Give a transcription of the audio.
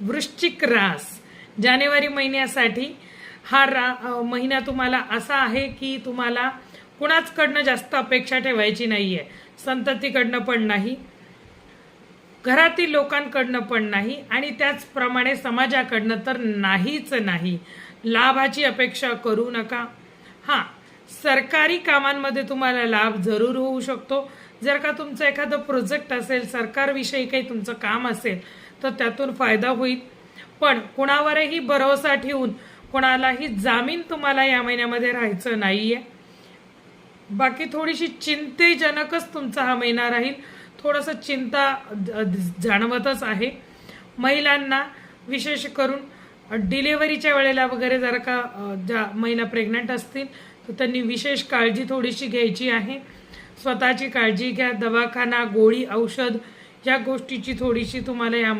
वृश्चिक रास. जानेवारी महिन्यासाठी हा रा महिना तुम्हाला असा आहे की तुम्हाला कुणाचकडनं जास्त अपेक्षा ठेवायची नाही आहे संततीकडनं पण नाही घरातील लोकांकडनं पण नाही आणि त्याचप्रमाणे समाजाकडनं तर नाहीच नाही. लाभाची अपेक्षा करू नका. हां सरकारी कामांमध्ये तुम्हाला लाभ जरूर होऊ शकतो. जर का तुमचं एखादं प्रोजेक्ट असेल सरकारविषयी काही तुमचं काम असेल तर त्यातून फायदा होईल. पण कुणावरही भरोसा ठेवून कुणालाही जामीन तुम्हाला या महिन्यामध्ये राहायचं नाहीये. बाकी थोडीशी चिंतेजनकच तुमचा हा महिना राहील. थोडंसं चिंता जाणवतच आहे. महिलांना विशेष करून डिलेवरीच्या वेळेला वगैरे जरा का ज्या महिला प्रेग्नंट असतील तर त्यांनी विशेष काळजी थोडीशी घ्यायची आहे. स्वतःची काळजी घ्या दवाखाना गोळी औषध या गोष्टीची थोडीशी तुम्हाला या